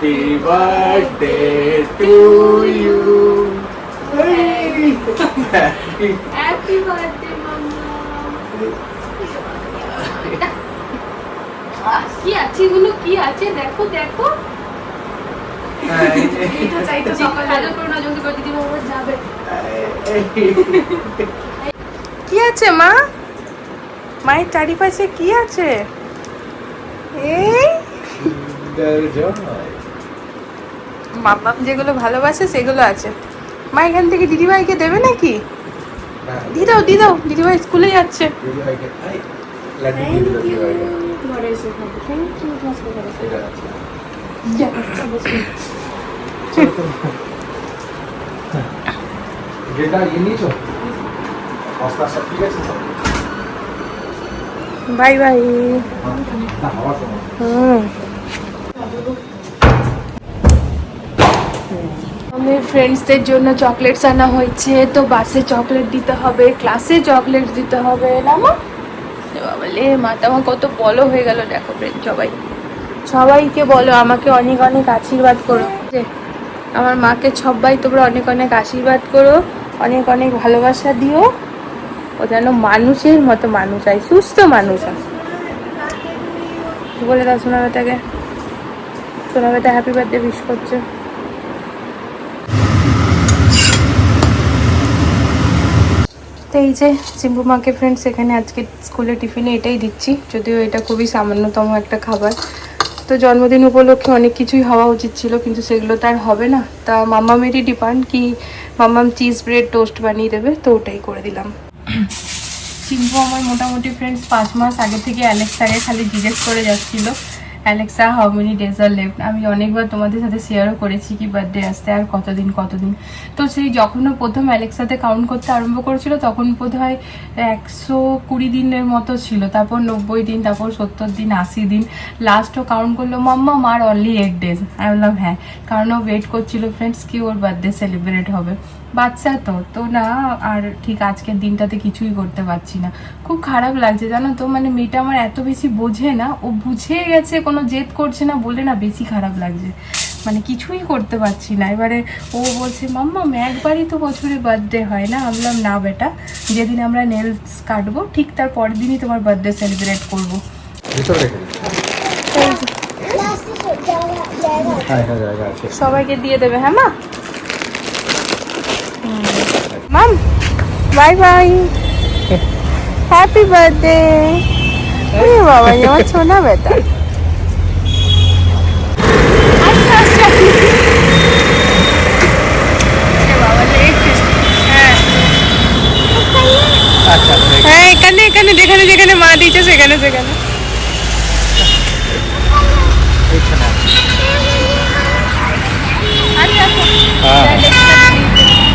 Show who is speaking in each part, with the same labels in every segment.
Speaker 1: Happy birthday to you. Happy
Speaker 2: birthday কি আছে এগুলো? কি আছে? দেখো দেখো।
Speaker 3: এইটা চাইতো সকালে
Speaker 2: ভালো করে না জলদি করে দিদি বাবা যাবে।
Speaker 3: কি আছে মা? মায়ের চারিপাশে কি আছে? এই? মাম্মাম যেগুলো ভালোবাসে সেগুলো আছে। মা এখান থেকে দিদিভাইকে দেবে নাকি? দি দাও দি দাও দিদিভাই স্কুলে যাচ্ছে।
Speaker 2: ঘরে এসে খাব থ্যাংক ইউ
Speaker 1: যেটা ইয়ে নিয়েছো বস্তা সব ঠিক আছে তো?
Speaker 3: বাই বাই
Speaker 1: না হওয়ার সময়
Speaker 3: হুম আমাদের ফ্রেন্ডসদের জন্য চকলেটস আনা হয়েছে, তো বাসে চকলেট দিতে হবে ক্লাসে চকলেট দিতে হবে। না মা এ বাবা লে মাথা আমার কত বলো হয়ে গেল, দেখো ফ্রেন্ড সবাই। সবাইকে বলো, আমাকে অনেক অনেক আশীর্বাদ করো। আমার মাকে সবাই তোমরা অনেক অনেক আশীর্বাদ করো, অনেক অনেক ভালোবাসা দিও। ও যেন মানুষের মতো মানুষ হয়, সুস্থ মানুষ হয়। বলে দাও সোনা বেটাকে সোনা বেটা হ্যাপি বার্থডে উইশ করছে। তো এই যে চিম্পু মাকে ফ্রেন্ডস এখানে আজকে স্কুলে টিফিনে এটাই দিচ্ছি। যদিও এটা খুবই সামান্যতম একটা খাবার। তো জন্মদিন উপলক্ষে অনেক কিছুই হওয়া উচিত ছিল, কিন্তু সেগুলো তার হবে না। তা মাম্মামেরই ডিপান্ড কি মাম্মাম চিজ ব্রেড টোস্ট বানিয়ে দেবে, তো ওটাই করে দিলাম। চিম্পু আমার মোটামুটি ফ্রেন্ডস পাঁচ মাস আগে থেকে অ্যালেক্সাকে খালি জিজ্ঞেস করে যাচ্ছিল Alexa how many days are left আমি অনেকবার তোমাদের সাথে শেয়ারও করেছি কি বার্থডে আসতে আর কতদিন কতদিন। তো সেই যখনও প্রথম অ্যালেক্সাতে কাউন্ট করতে আরম্ভ করেছিল, তখন বোধ হয় একশো কুড়ি দিনের মতো ছিল। তারপর নব্বই দিন, তারপর সত্তর দিন, আশি দিন। লাস্টও কাউন্ট করল, মাম্মা, মার অনলি এইট ডেজ আমি বললাম হ্যাঁ। কারণ ও ওয়েট করছিল ফ্রেন্ডস কি ওর বার্থডে সেলিব্রেট হবে? বাচ্চা তো তো না আর ঠিক আজকের দিনটাতে কিছুই করতে পারছি না। খুব খারাপ লাগছে জানো তো মানে মেয়েটা আমার এত বেশি বোঝে না ও বুঝে গেছে কোনো জেদ করছে না বলে না বেশি খারাপ লাগছে। মানে কিছুই করতে পারছি না। এবারে ও বলছে মাম্মা একবারই তো বছরে বার্থডে হয় না? আমি বললাম না বেটা যেদিন আমরা নেলস কাটবো ঠিক তার পরের দিনই তোমার বার্থডে সেলিব্রেট করব।
Speaker 1: হ্যাঁ হ্যাঁ
Speaker 3: সবাইকে দিয়ে দেবে হ্যাঁ মা? Mum bye bye happy birthday বাবা আমার সোনা বেটা আচ্ছা আচ্ছা হ্যাঁ এখানে এখানে যেখানে যেখানে মা দিয়েছে সেখানে সেখানে। আচ্ছা আচ্ছা।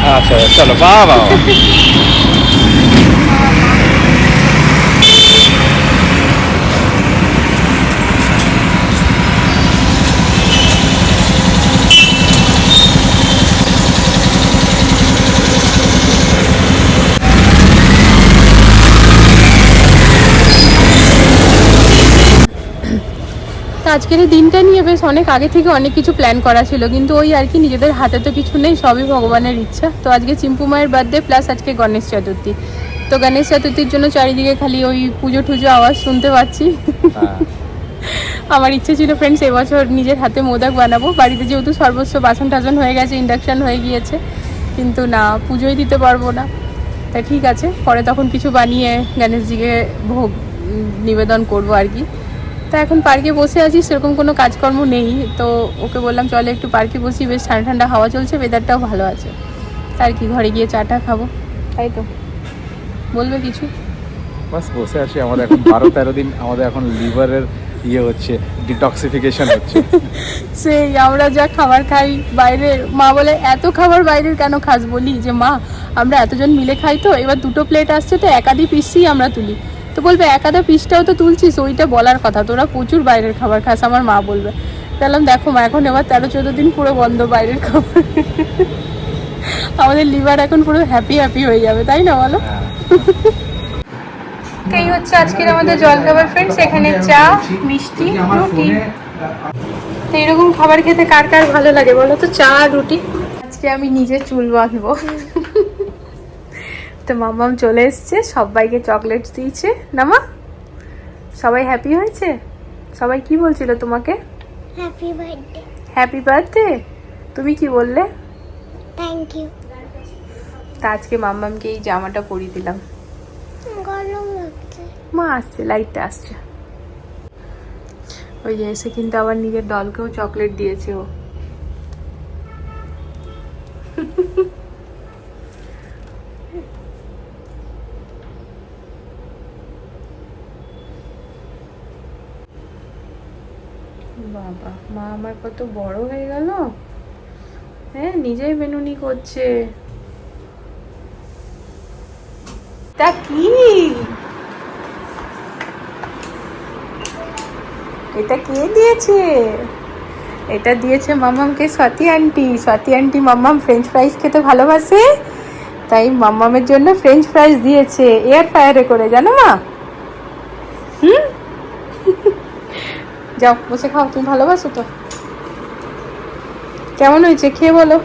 Speaker 1: হ্যাঁ আচ্ছা চলো বাহ বাহ
Speaker 3: আজকের এই দিনটা নিয়ে বেশ অনেক আগে থেকে অনেক কিছু প্ল্যান করা ছিল কিন্তু ওই আর কি নিজেদের হাতে তো কিছু নেই সবই ভগবানের ইচ্ছা। তো আজকে চিম্পু মায়ের বার্থডে প্লাস আজকে গণেশ চতুর্থী। তো গণেশ চতুর্থীর জন্য চারিদিকে খালি ওই পুজো টুজো আওয়াজ শুনতে পাচ্ছি।
Speaker 1: হ্যাঁ।
Speaker 3: আমার ইচ্ছে ছিল ফ্রেন্ডস এবছর নিজের হাতে মোদক বানাবো। বাড়িতে যেহেতু সর্বস্ব বাসন টাসন হয়ে গেছে ইন্ডাকশান হয়ে গিয়েছে কিন্তু না পুজোই দিতে পারব না। তা ঠিক আছে পরে তখন কিছু বানিয়ে গণেশজিকে ভোগ নিবেদন করব আর কি। তা এখন পার্কে বসে আছি সেরকম কোনো কাজকর্ম নেই। তো ওকে বললাম চলে একটু পার্কে বসি বেশ ঠান্ডা ঠান্ডা হাওয়া চলছে ওয়েদারটাও ভালো আছে। তার কি ঘরে গিয়ে চাটা খাব। তাই তো। বলবে কিছু?
Speaker 1: বাস বসে আছি আমাদের এখন বারো তেরো দিন আমাদের এখন লিভারের ইয়ে হচ্ছে ডিটক্সিফিকেশন হচ্ছে।
Speaker 3: সেই আমরা যা খাবার খাই বাইরের মা বলে এত খাবার বাইরের কেন খাস? বলি যে মা আমরা এতজন মিলে খাই তো এবার দুটো প্লেট আসছে তো একাদি পিসই আমরা তুলি। তো বলবে একাদা পিসটাও তো তুলছিস, ওইটা বলার কথা। তোরা প্রচুর বাইরের খাবার খাস, আমার মা বলবে। বললাম, দেখো মা, এখন এবার তেরো, চোদ্দ দিন পুরো বন্ধ বাইরের খাবার। আমাদের লিভার এখন পুরো হ্যাপি হ্যাপি হয়ে যাবে, তাই না বলো? এই হচ্ছে আজকের আমাদের জলখাবার ফ্রেন্ডস এখানে চা, মিষ্টি, রুটি। তো এইরকম খাবার খেতে কার কার ভালো লাগে বলো তো? চা রুটি। আজকে আমি নিজে চুল বাঁধবো। তো মামাম চলে এসছে সবাইকে চকলেট দিয়েছে। না মা? সবাই হ্যাপি হয়েছে? সবাই কি বলছিল তোমাকে?
Speaker 4: হ্যাপি বার্থডে
Speaker 3: হ্যাপি বার্থডে তুমি কি বললে?
Speaker 4: থ্যাংক ইউ
Speaker 3: তা আজকে মাম্মামকে এই জামাটা পরিয়ে দিলাম।
Speaker 4: গরম লাগছে।
Speaker 3: মা আসছে লাইটটা আসছে। ওই যে এসে কিন্তু আবার নিজের দলকেও চকলেট দিয়েছে ও। বাবা, মা আমার কত বড় হয়ে গেল। হ্যাঁ নিজেই বেনুনি করছে। তা কি? এটা কে দিয়েছে? এটা দিয়েছে মাম্মামকে স্বাতি আন্টি। স্বাতি আন্টি মাম্মাম ফ্রেঞ্চ ফ্রাইজ খেতে ভালোবাসে, তাই মাম্মামের জন্য ফ্রেঞ্চ ফ্রাইজ দিয়েছে। এয়ার ফ্রায়ারে করে, জানো মা? হুম? যাও বসে খাও তুমি ভালোবাসো তো। কেমন হয়েছে? খেয়ে বলো।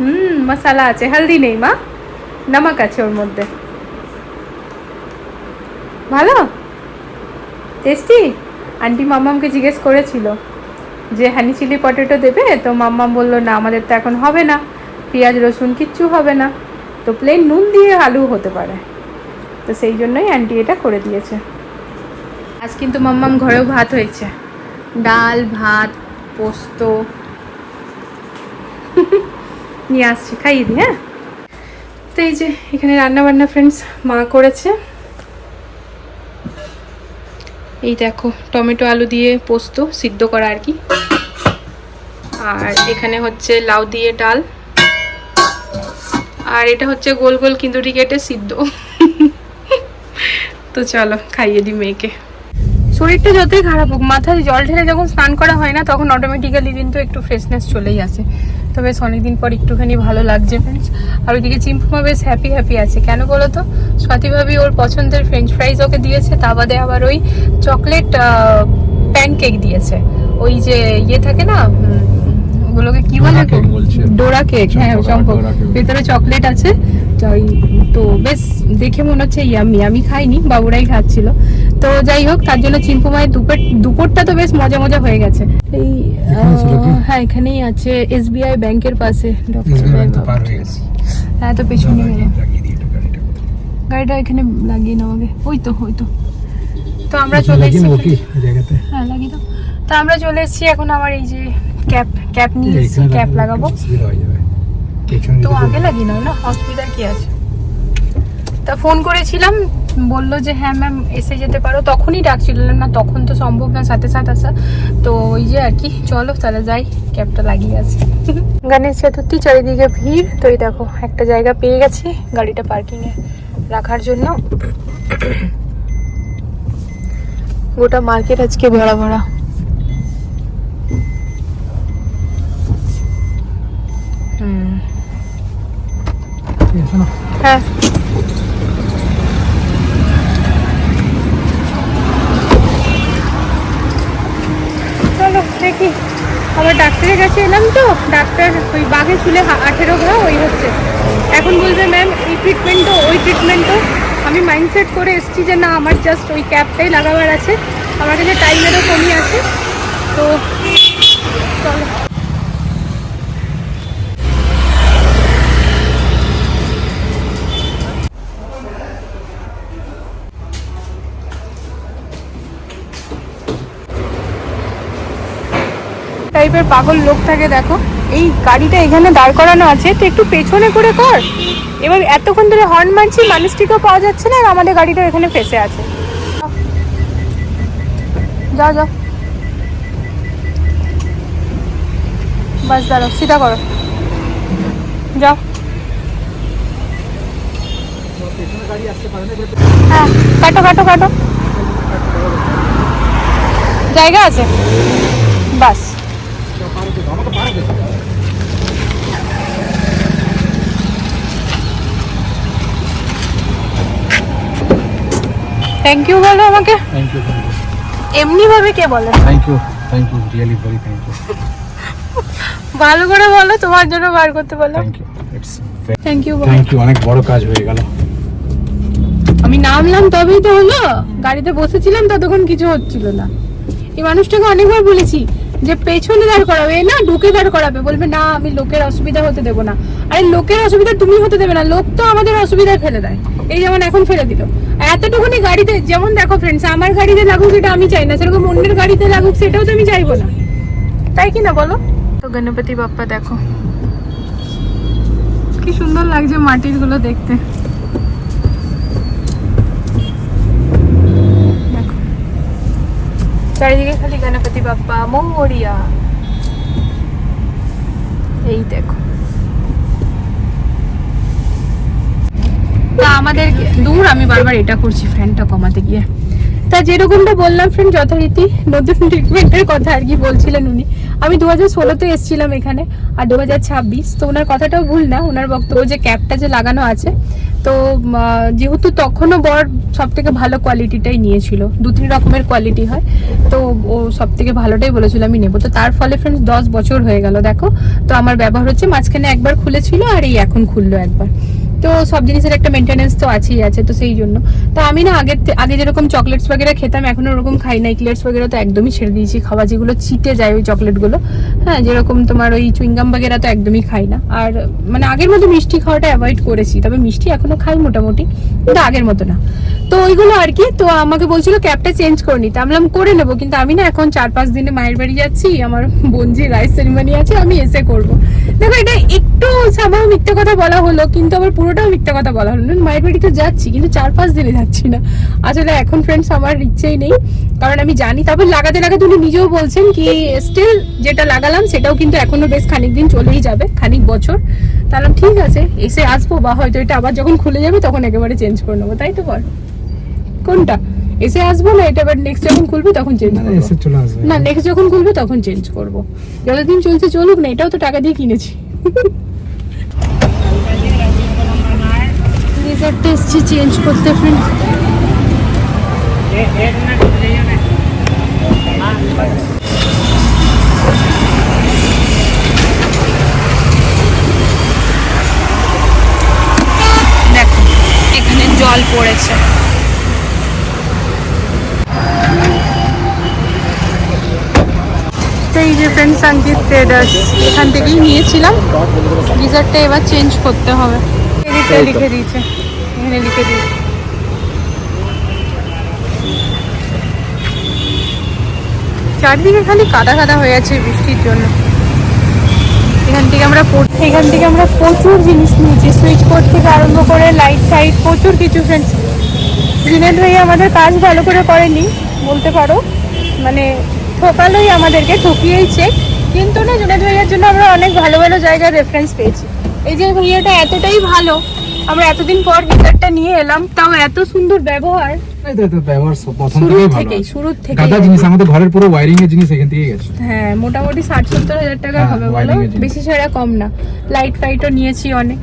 Speaker 3: হুম মশালা আছে। হলদি নেই মা? নমক আছে ওর মধ্যে। ভালো? টেস্টি? আন্টি মাম্মামকে জিজ্ঞেস করেছিল যে হানি চিলি পটেটো দেবে? তো মাম্মাম বলল না আমাদের তো এখন হবে না। পেঁয়াজ রসুন কিচ্ছু হবে না। তো প্লেন নুন দিয়ে আলু হতে পারে। তো সেই জন্যই আন্টি এটা করে দিয়েছে। আজ কিন্তু মাম্মাম ঘরেও ভাত হয়েছে। ডাল, ভাত, পোস্ত। নিয়ে আসছি, খাইয়ে দিই হ্যাঁ? তো এই যে, এখানে রান্না বান্না ফ্রেন্ডস মা করেছে। এই দেখো, টমেটো আলু দিয়ে পোস্ত সিদ্ধ করা আর কি। আর এখানে হচ্ছে লাউ দিয়ে ডাল। আর এটা হচ্ছে গোল গোল কিন্দুরি কেটে সিদ্ধ। তো চলো, খাইয়ে দিই মেয়েকে। শরীরটা যতই খারাপ হোক মাথায় জল ঢেলে যখন স্নান করা হয় না তখন অটোমেটিক্যালি কিন্তু একটু ফ্রেশনেস চলেই আসে। তো বেশ অনেকদিন পর একটুখানি ভালো লাগছে ফ্রেন্ডস আর ওইদিকে চিম্পুমা বেশ হ্যাপি হ্যাপি আছে। কেন বলো তো? স্বাতিভাবি ওর পছন্দের ফ্রেঞ্চ ফ্রাইজ ওকে দিয়েছে তা বাদে আবার ওই চকলেট প্যানকেক দিয়েছে। ওই যে ইয়ে থাকে না ওগুলোকে কি বলে
Speaker 1: ডোরা কেক
Speaker 3: হ্যাঁ
Speaker 1: চম্পক।
Speaker 3: ভেতরে চকলেট আছে। তো ওই- তো বেশ দেখে মনে হচ্ছে ইয়ামি আমি খাইনি বাবুরাই খাচ্ছিল। তো যাই হোক তার জন্য চিম্পু মায়ের দুপুর দুপুরটা তো বেশ মজা মজা হয়ে গেছে। এই হ্যাঁ এখানেই আছে এসবিআই ব্যাংকের পাশে
Speaker 5: তো। হয়ে
Speaker 3: তো পেছনে
Speaker 5: গাড়িটা।
Speaker 3: এখানে লাগিয়ে নাও আগে। ওই তো ওই তো। তো আমরা চলে
Speaker 5: লাগিয়ে
Speaker 3: এসেছি হ্যাঁ লাগিয়ে দাও। তো আমরা চলে এসেছি এখন আমার এই যে ক্যাপ ক্যাপ নিয়ে এসেছি ক্যাপ লাগাবো। তো আগে লাগিয়ে নাও না অসুবিধার কি আছে? তা ফোন করেছিলাম বলল যে হ্যাঁ ম্যাম এসে যেতে পারো। তখনই ডাকছিল বললাম না তখন তো সম্ভব না সাথে সাথে আসা। তো ওই যে আর কি চলো তাহলে যাই ক্যাবটা লাগিয়ে আছে গণেশ চতুর্থী চারিদিকে ভিড় তো এই দেখো একটা জায়গা পেয়ে গেছি গাড়িটা পার্কিংয়ে রাখার জন্য। গোটা মার্কেট আজকে ভরা ভরা হুম
Speaker 5: ঠিক আছে না?
Speaker 3: হ্যাঁ। চলো, দেখি। আবার ডাক্তারের কাছে এলাম তো, ডাক্তার ওই বাঘে চুলে আঠেরো ঘা ওই হচ্ছে। এখন বলবে, ম্যাম, এই ট্রিটমেন্টও ওই ট্রিটমেন্টও আমি মাইন্ডসেট করে এসেছি যে, না, আমার জাস্ট ওই ক্যাপটাই লাগাবার আছে। আমার কাছে টাইমেরও কমই আছে। তো চলো। টাইপের পাগল লোক থাকে, দেখো। এই গাড়িটা এখানে দাঁড় করানো আছে তো একটু পেছনে করে কর। এবার এতক্ষণ ধরে হর্ন মারছি, মানুষটিকেও পাওয়া যাচ্ছে না, আর আমাদের গাড়িটা এখানে ফেসে আছে। যাও যাও। বাস, দাঁড়াও, সিধা করো। যাও। হ্যাঁ কাটো কাটো কাটো। জায়গা আছে? বাস। থ্যাংক ইউ বলো আমাকে।
Speaker 5: Thank you, thank you.
Speaker 3: এমনি ভাবে কে বলে?
Speaker 5: Thank you thank you really very thank you
Speaker 3: ভালো করে বলো তোমার জন্য বার করতে বলো।
Speaker 5: Thank you it's
Speaker 3: thank you
Speaker 5: thank you অনেক বড় কাজ হয়ে গেল।
Speaker 3: আমি নামলাম তবেই তো হলো গাড়িতে বসেছিলাম ততক্ষণ কিছু হচ্ছিল না। এই মানুষটাকে অনেকবার বলেছি যে পেছনে দাঁড় করাবে, না ঢুকে দাঁড় করাবে, বলবে, না, আমি লোকের অসুবিধা হতে দেবো না। আরে, লোকের অসুবিধা তুমি হতে দেবে না, লোক তো আমাদের অসুবিধায় ফেলে দেয়। এই যেমন এখন ফেলে দিল। এতটুকুনি গাড়িতে, যেমন দেখো ফ্রেন্ডস আমার গাড়িতে লাগুক এটা আমি চাই না, সেরকম অন্যের গাড়িতে লাগুক সেটাও তো আমি চাইব না। তাই কি না, বলো? তো গণপতি বাপ্পা, দেখো। কি সুন্দর লাগছে মাটিরগুলো দেখতে দেখো চারিদিকে খালি গণপতি বাপ্পা, মৌরিয়া। এই দেখো। তা আমাদের দূর, আমি বারবার এটা করছি ফ্যানটা কমাতে গিয়ে। তা যেরকমটা বললাম ফ্রেন্ড যথারীতি নতুন ট্রিটমেন্টের কথা আর কি বলছিলেন উনি। আমি দু হাজার ষোলোতে এসেছিলাম এখানে, আর দু হাজার ছাব্বিশ, তো ওনার কথাটাও ভুল না, ওনার বক্তব্য যে ক্যাপটা যে লাগানো আছে তো যেহেতু তখনও বর সব থেকে ভালো কোয়ালিটিটাই নিয়েছিল দু তিন রকমের কোয়ালিটি হয়, তো ও সব থেকে ভালোটাই বলেছিল, আমি নেব। তো তার ফলে ফ্রেন্ডস দশ বছর হয়ে গেল, দেখো। তো আমার ব্যবহার হচ্ছে, মাঝখানে একবার খুলেছিল আর এই এখন খুললো একবার। তো সব জিনিসের একটা মেনটেনেন্স তো আছেই, আছে তো সেই জন্য। তো আমি না আগের আগে যেরকম চকলেটস বগেরা খেতাম, এখন ওরকম খাই না। ক্লিয়ার্স বগেরা তো একদমই ছেড়ে দিয়েছি। খাওয়া যেগুলো চিটে যায় ওই চকলেটগুলো হ্যাঁ যেরকম তোমার ওই চুইংগাম বগেরা তো একদমই খাই না। আর মানে আগের মতো মিষ্টি খাওয়াটা অ্যাভয়েড করেছি, তবে মিষ্টি এখনও খাই মোটামুটি, কিন্তু আগের মতো না। তো ওইগুলো আর কি, তো আমাকে বলছিল ক্যাবটা চেঞ্জ করে নিতে। আমি করে নেব। কিন্তু আমি না এখন চার পাঁচ দিনে মায়ের বাড়ি যাচ্ছি, আমার বোনজি রাইস সেরিমনি আছে, আমি এসে করব। দেখো এটা একটু সামান্য মিথ্যে কথা বলা হলো, কিন্তু আবার পুরোটাও মিথ্যে কথা বলা হলো। না মায়ের বাড়ি তো যাচ্ছি কিন্তু চার পাঁচ দিনে যাচ্ছি না। আসলে এখন ফ্রেন্ডস আমার ইচ্ছেই নেই কারণ আমি জানি তারপর লাগাতে লাগাতে উনি নিজেও বলছেন কি স্টিল যেটা লাগালাম সেটাও কিন্তু এখনও বেশ খানিক দিন চলেই যাবে খানিক বছর। তাহলে ঠিক আছে এসে আসব বা হয়তো এটা আবার যখন খুলে যাবে তখন একেবারে চেঞ্জ করে নেব তাই তো বল? কোনটা? এসে আসব না এটা এবার নেক্সট যখন খুলবে তখন চেঞ্জ
Speaker 5: না
Speaker 3: করব?
Speaker 5: এসে চলে আসবে।
Speaker 3: না নেক্সট যখন খুলবে তখন চেঞ্জ করব। যতদিন চলছে চলুক না এটাও তো টাকা দিয়ে কিনেছি। রেজারটা এসছি চেঞ্জ করতে ফ্রেন্ড দেখো এখানে জল পড়েছে। এই যে ফ্রেন্ড সংগীত ট্রেডার্স এখান থেকেই নিয়েছিলাম। গিজারটা এবার চেঞ্জ করতে হবে। লিখে দিয়েছে। এখানে লিখে দিয়েছে চারদিকে খালি কাদা কাদা হয়ে আছে বৃষ্টির জন্য। এখান থেকে আমরা এখান থেকে আমরা প্রচুর জিনিস নিয়েছি। সুইচ বোর্ড থেকে আরম্ভ করে লাইট টাইট প্রচুর কিছু ফ্রেন্ডস জিনেদ ভাই আমাদের কাজ ভালো করে করেনি, বলতে পারো। মানে ঠকালোই আমাদেরকে ঠকিয়েইছে কিন্তু না জুনেদ ভাইয়ের জন্য আমরা অনেক ভালো ভালো জায়গায় রেফারেন্স পেয়েছি। এই যে ভাইয়াটা এতটাই ভালো আমরা এতদিন পর গিটারটা নিয়ে এলাম তাও এত সুন্দর ব্যবহার।
Speaker 5: এই তো তো ব্যবহার প্রথম থেকেই ভালো
Speaker 3: থেকেই
Speaker 5: আছে।
Speaker 3: শুরু থেকে
Speaker 5: গাদা জিনিস আমাদের ঘরের পুরো ওয়ারিং এর জিনিস এখান থেকে গেছে।
Speaker 3: হ্যাঁ মোটামুটি ষাট সত্তর হাজার টাকা
Speaker 5: হ্যাঁ,
Speaker 3: হবে বলো। বেশি কম না। লাইট ফাইটও নিয়েছি অনেক।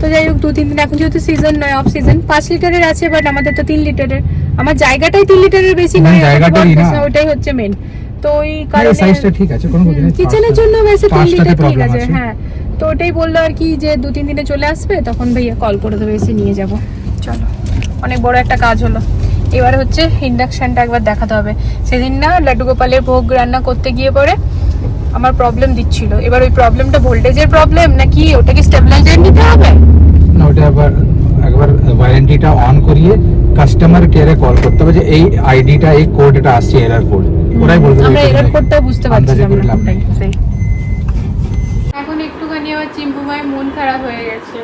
Speaker 3: তো যাই হোক দু তিন দিন এখন যেহেতু সিজন নয় অফ সিজন পাঁচ লিটারের আছে বাট আমাদের তো তিন লিটারের আমার জায়গাটাই তিন লিটারের বেশি নয় ওটাই হচ্ছে মেন তো ওই কারণে
Speaker 5: সাইজটা ঠিক আছে কোনো
Speaker 3: কিচেনের জন্য বেশি তিন লিটার ঠিক আছে। হ্যাঁ। তো ওটাই বলল আর কি যে দু তিন দিনে চলে আসবে তখন ভাইয়া কল করে দেবে এসে নিয়ে যাব। চলো। অনেক বড় একটা কাজ হলো। এবার হচ্ছে ইন্ডাকশানটা একবার দেখাতে হবে। সেদিন না লাড্ডু গোপালের ভোগ রান্না করতে গিয়ে পরে আমার প্রবলেম দিচ্ছিল। এবার ওই প্রবলেমটা ভোল্টেজের প্রবলেম নাকি ওটা কি স্টেবিলাইজার নিতে হবে?
Speaker 5: না ওটা আবার একবার ওয়ারেন্টিটা অন করিয়ে কাস্টমার কেয়ারে কল করতে হবে যে এই আইডিটা এই কোড এটা আসছে এরার কোড ওরাই বলবে
Speaker 3: আমরা এরর কোডটাও বুঝতে পারছিলাম না
Speaker 5: লাভ নেই।
Speaker 3: ওটাই, সেই। এখন আবার চিম্পুমায় মন খারাপ হয়ে গেছে।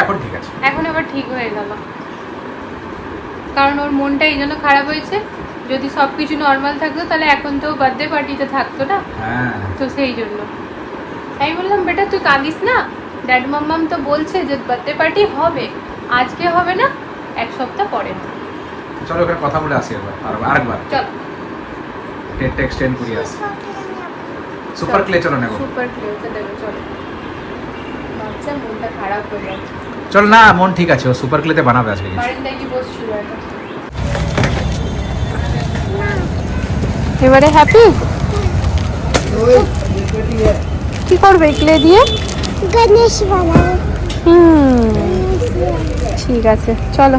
Speaker 1: এখন ঠিক আছে।
Speaker 3: এখন আবার ঠিক হয়ে গেল। কারণ ওর মনটা এই জন্য খারাপ হয়েছে যদি সব কিছু নর্মাল থাকতো তাহলে এখন তো বার্থডে পার্টিতে থাকতো না।
Speaker 1: হ্যাঁ।
Speaker 3: তো সেই জন্য। তাই বললাম বেটা তুই কাঁদিস না। ড্যাড মাম্মাম তো বলছে যে বার্থডে পার্টি হবে আজকে হবে না এক সপ্তাহ পরে।
Speaker 1: চলো ওখানে কথা বলে আসি একবার আর আরেকবার।
Speaker 3: চল।
Speaker 1: টেনটা এক্সটেন্ড করি আসি সুপার ক্লে চলো নেব।
Speaker 3: সুপার ক্লিয়ারটা দেবে চলো। বাচ্চা মনটা খারাপ হয়ে
Speaker 1: চল না মন ঠিক আছে ও সুপার ক্লেতে বানাবে আজকে
Speaker 3: এবারে হ্যাপি কি করবে ক্লে দিয়ে?
Speaker 4: গণেশ বানাবো।
Speaker 3: হুম ঠিক আছে চলো।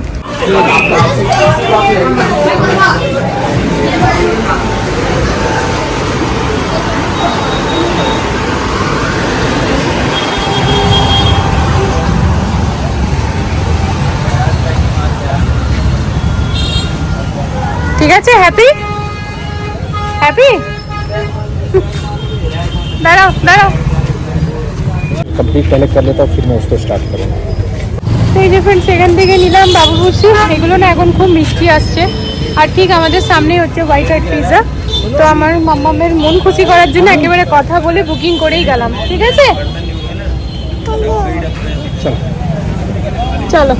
Speaker 3: ঠিক আছে হ্যাপি হ্যাপি দাঁড়াও দাঁড়াও
Speaker 1: कंप्लीट पहले कर लेता हूँ फिर मैं उसको स्टार्ट करूँगा
Speaker 3: তো এই যে ফ্রেন্ডস সেখান থেকে নিলাম বাবু বসি এগুলো না এখন খুব মিষ্টি আসছে আর ঠিক আমাদের সামনেই হচ্ছে হোয়াইট হার্ট পিৎজা তো আমার মাম্মামের মন খুশি করার জন্য একেবারে কথা বলে বুকিং করেই গেলাম ঠিক আছে চলো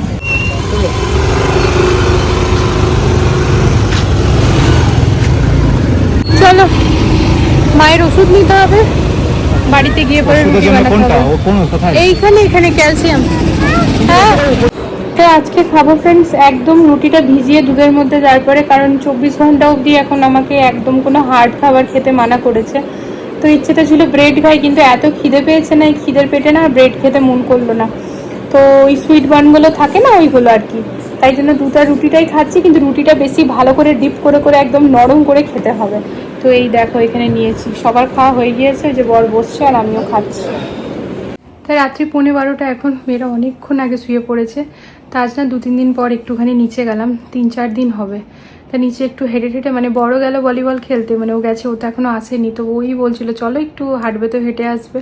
Speaker 3: চলো। মায়ের ওষুধ নিতে হবে। বাড়িতে গিয়ে পরে রুটি বানাতে হবে। এইখানে এখানে ক্যালসিয়াম। হ্যাঁ। তো আজকে খাব ফ্রেন্ডস একদম রুটিটা ভিজিয়ে দুধের মধ্যে দেওয়ার পরে কারণ চব্বিশ ঘণ্টা অবধি এখন আমাকে একদম কোনো হার্ড খাবার খেতে মানা করেছে। তো ইচ্ছেটা ছিল ব্রেড খাই কিন্তু এত খিদে পেয়েছে না এই খিদের পেটে না ব্রেড খেতে মন করল না। তো ওই সুইট বানগুলো থাকে না ওইগুলো আর কি। তাই জন্য দুটা রুটিটাই খাচ্ছি, কিন্তু রুটিটা বেশি ভালো করে ডিপ করে করে একদম নরম করে খেতে হবে। তো এই দেখো, এখানে নিয়েছি। সবার খাওয়া হয়ে গিয়েছে যে বর বসছে আর আমিও খাচ্ছি। তাই রাত্রি পৌনে বারোটা এখন, মেয়েরা অনেকক্ষণ আগে শুয়ে পড়েছে। তা আজ না দু তিন দিন পর একটুখানি নিচে গেলাম তিন চার দিন হবে। তা নিচে একটু হেঁটে হেঁটে মানে বড় গেল ভলিবল খেলতে মানে ও গেছে, ও তো এখনও আসেনি, তো ওই বলছিল, চলো একটু হাঁটবে তো, হেঁটে আসবে।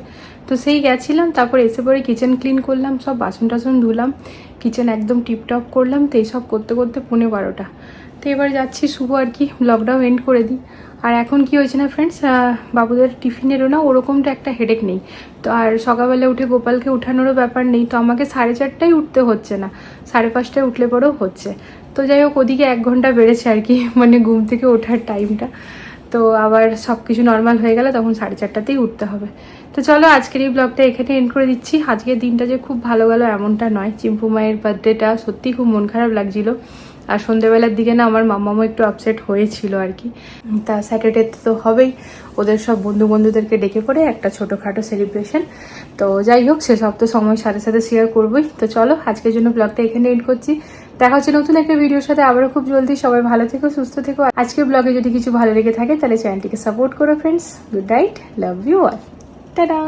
Speaker 3: তো সেই গেছিলাম, তারপর এসে পরে কিচেন ক্লিন করলাম, সব বাসন টাসন ধুলাম কিচেন একদম টিপটপ করলাম, তো এইসব করতে করতে পৌনে বারোটা। তো এবার যাচ্ছি, শুভ আর কি লকডাউন এন্ড করে দিই। আর এখন কি হয়েছে না ফ্রেন্ডস বাবুদের টিফিনেরও না ওরকমটা একটা হেডেক নেই। তো আর সকালবেলা উঠে গোপালকে উঠানোরও ব্যাপার নেই, তো আমাকে সাড়ে চারটায় উঠতে হচ্ছে না, সাড়ে পাঁচটায় উঠলে পরেও হচ্ছে। তো যাই হোক, ওদিকে এক ঘণ্টা বেড়েছে আর কি মানে ঘুম থেকে ওঠার টাইমটা তো আবার সব কিছু নর্মাল হয়ে গেলে তখন সাড়ে চারটাতেই উঠতে হবে। তো চলো, আজকের এই ব্লগটা এখানে এন্ড করে দিচ্ছি। আজকের দিনটা যে খুব ভালো গেল এমনটা নয়। চিম্পু মায়ের বার্থডেটা সত্যি খুব মন খারাপ লাগছিল। আর সন্ধ্যেবেলার দিকে না আমার মামামও একটু আপসেট হয়েছিল আর কি। তা স্যাটারডে তো হবেই। ওদের সব বন্ধু বন্ধুদেরকে ডেকে পড়ে একটা ছোটোখাটো সেলিব্রেশন তো যাই হোক সেসব তো সময় সাথে সাথে শেয়ার করবোই। তো চলো, আজকের জন্য ব্লগটা এখানে এন্ড করছি। দেখা হচ্ছে নতুন একটা ভিডিওর সাথে। আবারও খুব জলদি সবাই ভালো থেকো, সুস্থ থেকো। আজকের ব্লগে যদি কিছু ভালো লেগে থাকে, তাহলে চ্যানেলটিকে সাপোর্ট করো friends good night love you all tata